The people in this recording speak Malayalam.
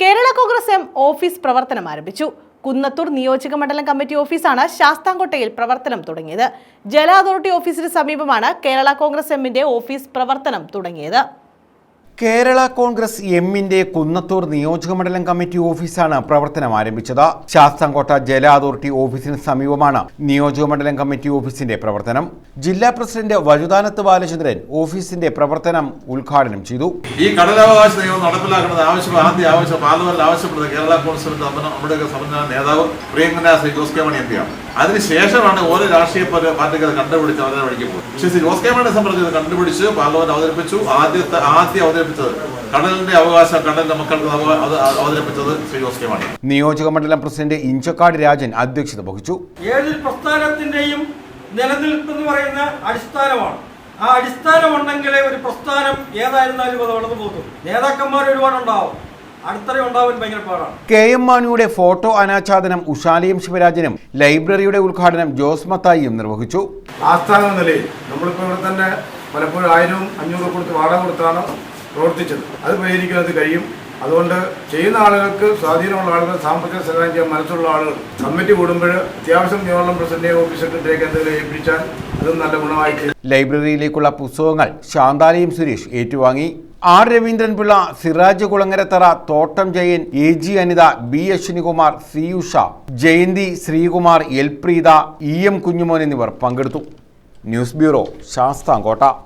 കേരള കോൺഗ്രസ് എം ഓഫീസ് പ്രവർത്തനം ആരംഭിച്ചു. കുന്നത്തൂർ നിയോജക മണ്ഡലം കമ്മിറ്റി ഓഫീസാണ് ശാസ്താംകോട്ടയിൽ പ്രവർത്തനം തുടങ്ങിയത്. ജല അതോറിറ്റി ഓഫീസിന് സമീപമാണ് കേരള കോൺഗ്രസ് എമ്മിന്റെ ഓഫീസ് പ്രവർത്തനം തുടങ്ങിയത്. കേരള കോൺഗ്രസ് എമ്മിന്റെ കുന്നത്തൂർ നിയോജകമണ്ഡലം കമ്മിറ്റി ഓഫീസാണ് പ്രവർത്തനം ആരംഭിച്ചത്. ശാസ്താംകോട്ട ജല അതോറിറ്റി ഓഫീസിന് സമീപമാണ് നിയോജകമണ്ഡലം കമ്മിറ്റി ഓഫീസിന്റെ പ്രവർത്തനം. ജില്ലാ പ്രസിഡന്റ് വഴുതാനത്ത് ബാലചന്ദ്രൻ ഓഫീസിന്റെ പ്രവർത്തനം ഉദ്ഘാടനം ചെയ്തു. ഈ കടലാവകാശ നിയമം നടപ്പിലാക്കുന്നത് ആവശ്യം ആദ്യ ആവശ്യം പാർലമെന്റിൽ ആവശ്യപ്പെടുന്നത് കേരള കോൺഗ്രസിന്റെ നമ്മുടെ സംബന്ധിച്ച നേതാവ് പ്രിയങ്കര ശ്രീ ജോസ് കെ മണി അതിനുശേഷമാണ് ഓരോ രാഷ്ട്രീയ പാർട്ടി- പാർട്ടിക്ക് അത് കണ്ടുപിടിച്ച് അവരെ വഴിക്ക് പോകും പക്ഷേ ശ്രീ ജോസ് കെ മണിയെ സംബന്ധിച്ച് കണ്ടുപിടിച്ച് പാർലമെന്റ് അവതരിപ്പിച്ചു. ആദ്യത്തെ ആദ്യം അവതരിപ്പിച്ചത് കടലിന്റെ അവകാശം കടലിന്റെ മക്കൾക്ക് അത് അവതരിപ്പിച്ചത് ശ്രീ ജോസ് കെ മാണി. നിയോജക മണ്ഡലം പ്രസിഡന്റ് ഇഞ്ചക്കാട് രാജൻ അധ്യക്ഷത വഹിച്ചു. ഏതൊരു പ്രസ്ഥാനത്തിന്റെയും നിലനിൽപ്പ് എന്ന് പറയുന്ന അടിസ്ഥാനമാണ്. ആ അടിസ്ഥാനം അടിസ്ഥാനമുണ്ടെങ്കിലേ ഒരു പ്രസ്ഥാനം ഏതായിരുന്നാലും അത് വളർന്നു പോകും. നേതാക്കന്മാർ ഒരുപാടുണ്ടാവും. കെ എം മാണിയുടെ ഫോട്ടോ അനാച്ഛാദനം ഉഷാലിയും ശിവരാജനും ലൈബ്രറിയുടെ ഉദ്ഘാടനം ജോസ് മത്തായിയും നിർവഹിച്ചു. ആസ്ഥാന നിലയിൽ നമ്മളിപ്പോൾ ഇവിടെ തന്നെ പലപ്പോഴും ആയിരവും അഞ്ഞൂറ് കൊടുത്ത് വാടക കൊടുത്താണ് പ്രവർത്തിച്ചത്. അത് പരിഹരിക്കുന്നത് കഴിയും. അതുകൊണ്ട് ചെയ്യുന്ന ആളുകൾക്ക് സ്വാധീനമുള്ള ആളുകൾ സാമ്പത്തിക സഹായം ചെയ്യാൻ മനസ്സുള്ള ആളുകൾ കമ്മിറ്റി കൂടുമ്പോൾ അത്യാവശ്യം നിയമം പ്രസിഡന്റ് ഓഫീസ് സെക്രട്ടറിയൊക്കെ എന്തെങ്കിലും ഏൽപ്പിച്ചാൽ അതും നല്ല ഗുണമായി ലൈബ്രറിയിലേക്കുള്ള പുസ്തകങ്ങൾ ശാന്താലിയും സുരേഷ് ഏറ്റുവാങ്ങി. R. Raveendranpillai Siraj Kulangarathara Thottam Jayan A. G. Anitha B. Ashwinikumar C Usha Jayanthi Sreekumar L Preetha E. M. Kunjumon എന്നിവർ പങ്കെടുത്തു. News bureau Sasthamkotta.